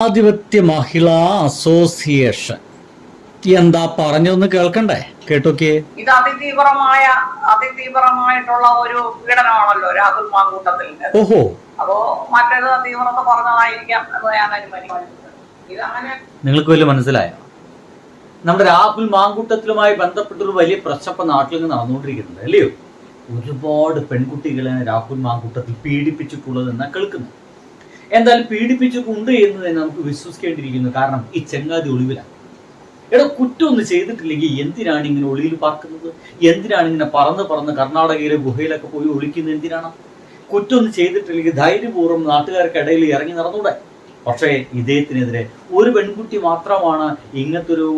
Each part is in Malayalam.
ജനാധിപത്യ മഹിളാ അസോസിയേഷൻ. എന്താ പറഞ്ഞതെന്ന് കേൾക്കണ്ടേ? കേട്ടോക്കേ? ഇത് അതിതീവ്രമായ അതിതീവ്രമായിട്ടുള്ള ഒരു പീഡനമാണല്ലോ രാഹുൽ മാങ്കൂട്ടത്തിൽ. ഓഹോ. അപ്പോ മറ്റേത് തീവ്രത പറഞ്ഞതായിരിക്കാം എന്ന് ഞാൻ അനുമാനിക്കുന്നത് ഇതങ്ങനെ നിങ്ങൾക്ക് വലിയ മനസ്സിലായോ? നമ്മുടെ രാഹുൽ മാങ്കൂട്ടത്തിലുമായി ബന്ധപ്പെട്ടൊരു വലിയ പ്രശ്നം നാട്ടിൽ നിന്ന് നടന്നുകൊണ്ടിരിക്കുന്നുണ്ട് അല്ലയോ? ഒരുപാട് പെൺകുട്ടികളെ രാഹുൽ മാങ്കൂട്ടത്തിൽ പീഡിപ്പിച്ചിട്ടുള്ളത് എന്നാ കേൾക്കുന്നത്. എന്തായാലും പീഡിപ്പിച്ചിട്ടുണ്ട് എന്ന് തന്നെ നമുക്ക് വിശ്വസിക്കേണ്ടിയിരിക്കുന്നു. കാരണം ഈ ചെങ്ങാതി ഒളിവിലാണ് എടാ കുറ്റമൊന്നും ചെയ്തിട്ടില്ലെങ്കിൽ എന്തിനാണ് ഇങ്ങനെ ഒളിയിൽ പാർക്കുന്നത് എന്തിനാണ് ഇങ്ങനെ പറന്ന് പറന്ന് കർണാടകയിലെ ഗുഹയിലൊക്കെ പോയി ഒളിക്കുന്നത്? എന്തിനാണ്? കുറ്റമൊന്നും ചെയ്തിട്ടില്ലെങ്കിൽ ധൈര്യപൂർവം നാട്ടുകാർക്കിടയിൽ ഇറങ്ങി നടന്നൂടെ. പക്ഷേ ഇദ്ദേഹത്തിനെതിരെ ഒരു പെൺകുട്ടി മാത്രമാണ് ഇങ്ങനത്തൊരു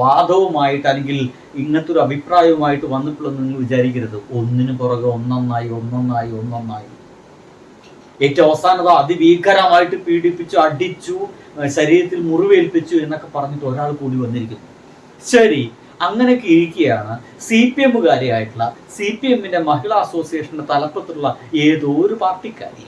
വാദവുമായിട്ട് അല്ലെങ്കിൽ ഇങ്ങനത്തെ ഒരു അഭിപ്രായവുമായിട്ട് വന്നിട്ടുള്ളതെന്ന് നിങ്ങൾ വിചാരിക്കരുത്. ഒന്നിനു പുറകെ ഒന്നൊന്നായി ഒന്നൊന്നായി ഒന്നൊന്നായി. ഏറ്റവും അവസാനത അതിഭീകരമായിട്ട് പീഡിപ്പിച്ചു അടിച്ചു ശരീരത്തിൽ മുറിവേൽപ്പിച്ചു എന്നൊക്കെ പറഞ്ഞിട്ട് ഒരാൾ കൂടി വന്നിരിക്കുന്നു. ശരി അങ്ങനെയൊക്കെ ഇരിക്കുകയാണ് സി പി എമ്മുകാരിയായിട്ടുള്ള സി പി എമ്മിന്റെ മഹിളാ അസോസിയേഷന്റെ തലപ്പത്തുള്ള ഏതോ ഒരു പാർട്ടിക്കാരി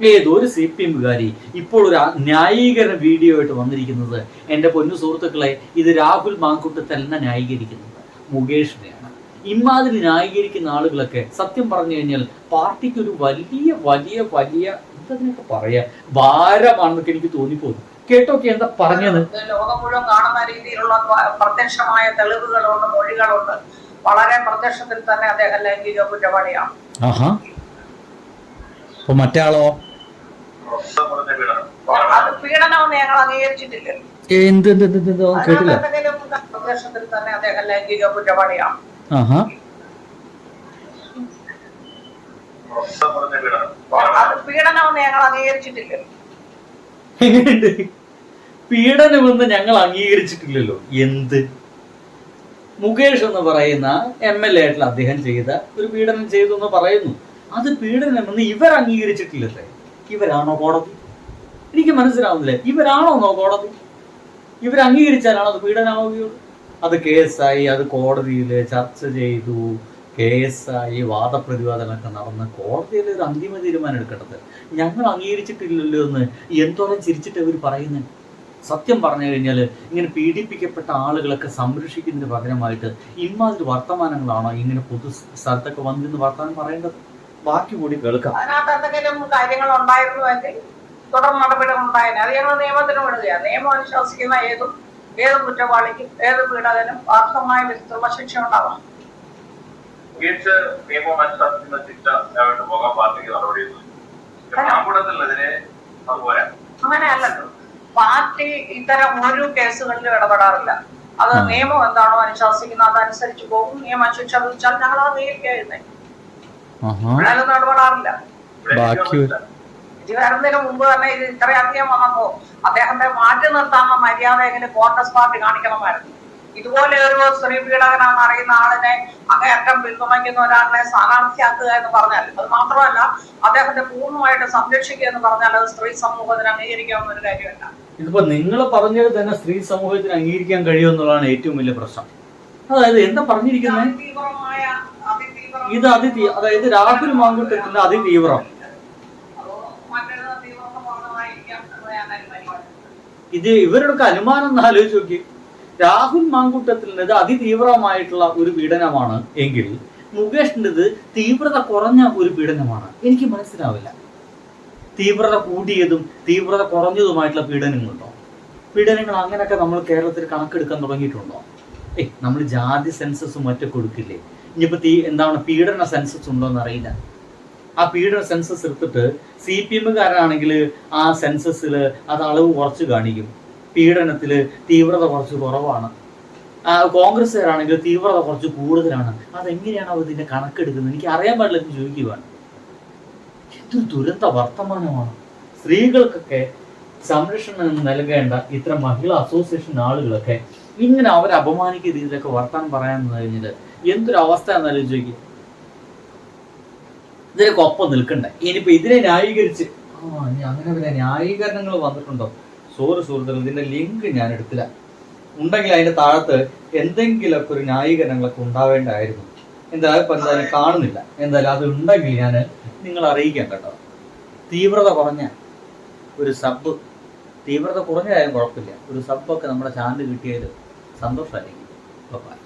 ഏതോ ഒരു സി പി എമ്മുകാരി ഇപ്പോൾ ഒരു ന്യായീകരണ വീഡിയോ ആയിട്ട് വന്നിരിക്കുന്നത് എന്റെ പൊന്നു സുഹൃത്തുക്കളെ ഇത് രാഹുൽ മാങ്കുട്ടത്തല്ല ന്യായീകരിക്കുന്നത് മുകേഷിനെയാണ്. ഇമാതിരി ന്യായീകരിക്കുന്ന ആളുകളൊക്കെ സത്യം പറഞ്ഞു കഴിഞ്ഞാൽ പാർട്ടിക്ക് ഒരു വലിയ വലിയ വലിയ എന്തതിനൊക്കെ പറയാ? ഭാരമാണെന്നൊക്കെ എനിക്ക് തോന്നിപ്പോകുന്നു. കേട്ടോക്കെ എന്താ പറഞ്ഞത്? ലോകം മുഴുവൻ കാണുന്ന രീതിയിലുള്ള പ്രത്യക്ഷമായ തെളിവുകളുണ്ട് മൊഴികളുണ്ട്. വളരെ പ്രത്യക്ഷത്തിൽ തന്നെ അദ്ദേഹം ലൈംഗിക കുറ്റവാളിയാണ്. മറ്റാളോ അപ്പൊ അത് പീഡനമെന്ന് ഞങ്ങൾ അംഗീകരിച്ചിട്ടില്ല. എന്ത് കേട്ടില്ല. പ്രത്യക്ഷത്തിൽ തന്നെ അദ്ദേഹം ലൈംഗിക കുറ്റവാളിയാണ്. ആഹാ. പീഡനമെന്ന് ഞങ്ങൾ അംഗീകരിച്ചിട്ടില്ല. എങ്ങനെയുണ്ട്? പീഡനമെന്ന് ഞങ്ങൾ അംഗീകരിച്ചിട്ടില്ലല്ലോ. എന്ത്? മുകേഷ് എന്ന് പറയുന്ന എം എൽ എ ആയിട്ടുള്ള അദ്ദേഹം ചെയ്ത ഒരു പീഡനം ചെയ്തു എന്ന് പറയുന്നു. അത് പീഡനമെന്ന് ഇവർ അംഗീകരിച്ചിട്ടില്ലല്ലേ ഇവരാണോ കോടതി? എനിക്ക് മനസ്സിലാവുന്നില്ല. ഇവരാണോ കോടതി? ഇവർ അംഗീകരിച്ചാലാണോ അത് പീഡനമാവുകയുള്ളൂ അത് കേസായി അത് കോടതിയിൽ ചർച്ച ചെയ്തു. കേസായി വാദപ്രതിവാദങ്ങളൊക്കെ നടന്ന് കോടതിയിൽ ഒരു അന്തിമ തീരുമാനം എടുക്കേണ്ടത്. ഞങ്ങൾ അംഗീകരിച്ചിട്ടില്ലല്ലോ എന്ന് എന്തോരം ചിരിച്ചിട്ട് അവർ പറയുന്നത് സത്യം പറഞ്ഞു കഴിഞ്ഞാൽ ഇങ്ങനെ പീഡിപ്പിക്കപ്പെട്ട ആളുകളൊക്കെ സംരക്ഷിക്കുന്നതിന് പകരമായിട്ട് ഇമാതിരി വർത്തമാനങ്ങളാണോ ഇങ്ങനെ പൊതു സ്ഥലത്തൊക്കെ വന്നിരുന്ന് വർത്തമാനം പറയേണ്ടത്? ബാക്കി കൂടി കേൾക്കാം. അതിനകത്ത് എന്തെങ്കിലും കാര്യങ്ങൾ ഉണ്ടായിരുന്നുവെങ്കിൽ തുടർ നടപടികൾ ഉണ്ടായേനെ അത് ഞങ്ങൾ നിയമത്തിന് വിടുകയാണ് നിയമം അനുശാസിക്കുന്ന ഏതും ഏത് കുറ്റവാളിക്കും ഏത് പീഡകനും അർഹമായ വിധത്തിലുള്ള ശിക്ഷ നിയമം അനുശാസിക്കുന്ന ശിക്ഷ ആയിട്ട് പോകാൻ പാർട്ടിക്ക് അതുപോലെ അങ്ങനെയല്ലല്ലോ. പാർട്ടി ഇത്തരം ഒരു കേസുകളിലും ഇടപെടാറില്ല. അത്. നിയമം എന്താണോ അനുശാസിക്കുന്നത് അതനുസരിച്ച് പോകും. നിയമം ശിക്ഷ വിധിച്ചാൽ ഞങ്ങൾ അത് അതിലൊന്നും ഇടപെടാറില്ല. ബാക്കി ഇത് വരുന്നതിന് മുമ്പ് തന്നെ ഇത് ഇത്രയധികം വന്നപ്പോ അദ്ദേഹത്തെ മാറ്റി നിർത്താനുള്ള മര്യാദയെങ്കിലും കോൺഗ്രസ് പാർട്ടി കാണിക്കണമായിരുന്നു ഇതുപോലെ ഒരു സ്ത്രീ പീഡകനാണെന്ന് അറിയുന്ന ആളിനെ അങ്ങേയറ്റം പിന്തുണയ്ക്കുന്ന ഒരാളിനെ സ്ഥാനാർത്ഥിയാക്കുക എന്ന് പറഞ്ഞാൽ അത് മാത്രമല്ല അദ്ദേഹത്തെ പൂർണമായിട്ട് സംരക്ഷിക്കുക എന്ന് പറഞ്ഞാൽ അത് സ്ത്രീ സമൂഹത്തിന് അംഗീകരിക്കാവുന്ന ഒരു കാര്യമല്ല. ഇതിപ്പോ നിങ്ങൾ പറഞ്ഞത് തന്നെ സ്ത്രീ സമൂഹത്തിന് അംഗീകരിക്കാൻ കഴിയുമെന്നുള്ളതാണ് ഏറ്റവും വലിയ പ്രശ്നം. അതായത് എന്താ പറഞ്ഞിരിക്കുന്നത് ഇത് അതി അതായത് രാഹുൽ മാങ്കുട്ടത്തിന്റെ അതിതീവ്രം അതോ മറ്റൊരു തീവ്രത പറഞ്ഞതായിരിക്കാം എന്ന് ഞാൻ അനുമാനിക്കുന്നു ഇത് ഇവരുടെയൊക്കെ അനുമാനം ഒന്ന് ആലോചിച്ച് നോക്കി. രാഹുൽ മാങ്കൂട്ടത്തിന്റെത് അതിതീവ്രമായിട്ടുള്ള ഒരു പീഡനമാണ് എങ്കിൽ മുകേഷിന്റെത് തീവ്രത കുറഞ്ഞ ഒരു പീഡനമാണ്. എനിക്ക് മനസ്സിലാവില്ല. തീവ്രത കൂടിയതും തീവ്രത കുറഞ്ഞതുമായിട്ടുള്ള പീഡനങ്ങളുണ്ടോ? പീഡനങ്ങൾ അങ്ങനെയൊക്കെ നമ്മൾ കേരളത്തിൽ കണക്കെടുക്കാൻ തുടങ്ങിയിട്ടുണ്ടോ? ഏയ് നമ്മൾ ജാതി സെൻസസ് മറ്റൊക്കെ കൊടുക്കില്ലേ? ഇനിയിപ്പോൾ തീ എന്താണ് പീഡന സെൻസസ് ഉണ്ടോ എന്നറിയില്ല ആ പീഡന സെൻസസ് എടുത്തിട്ട് സി പി എമ്മുകാരാണെങ്കിൽ ആ സെൻസസിൽ അത് അളവ് കുറച്ച് കാണിക്കും. പീഡനത്തിൽ തീവ്രത കുറച്ച് കുറവാണ്. കോൺഗ്രസ് കോൺഗ്രസ്സുകാരാണെങ്കിൽ തീവ്രത കുറച്ച് കൂടുതലാണ്. അതെങ്ങനെയാണ് അവർ ഇതിന്റെ കണക്കെടുക്കുന്നത്? എനിക്ക് അറിയാൻ പാടില്ല എന്ന് ചോദിക്കുവാണ് എന്തൊരു ദുരന്ത വർത്തമാനമാണ്. സ്ത്രീകൾക്കൊക്കെ സംരക്ഷണം നൽകേണ്ട ഇത്തരം മഹിളാ അസോസിയേഷൻ ആളുകളൊക്കെ ഇങ്ങനെ അവരെ അപമാനിക്കുന്ന രീതിയിലൊക്കെ വർത്താൻ പറയാൻ കഴിഞ്ഞിട്ട് എന്തൊരു അവസ്ഥ എന്നാലും ചോദിക്കും ഇതിനൊക്കെ ഒപ്പം നിൽക്കണ്ട? ഇനിയിപ്പോ ഇതിനെ ന്യായീകരിച്ച് ആ ഇനി അങ്ങനെ പിന്നെ ന്യായീകരണങ്ങൾ വന്നിട്ടുണ്ടോ? സോറി സുഹൃത്തുക്കൾ ഇതിന്റെ ലിങ്ക് ഞാൻ എടുത്തില്ല. ഉണ്ടെങ്കിൽ അതിന്റെ താഴത്ത് എന്തെങ്കിലുമൊക്കെ ഒരു ന്യായീകരണങ്ങളൊക്കെ ഉണ്ടാവേണ്ടായിരുന്നു. എന്തായാലും ഇപ്പൊ എന്തായാലും കാണുന്നില്ല. എന്തായാലും അത് ഉണ്ടെങ്കിൽ ഞാൻ നിങ്ങൾ അറിയിക്കാം കേട്ടോ. തീവ്രത കുറഞ്ഞ ഒരു സബ് തീവ്രത കുറഞ്ഞതായാലും കുഴപ്പമില്ല. ഒരു സബ്ബൊക്കെ നമ്മുടെ ചാനൽ കിട്ടിയതിൽ സന്തോഷമായിരിക്കും. ബൈ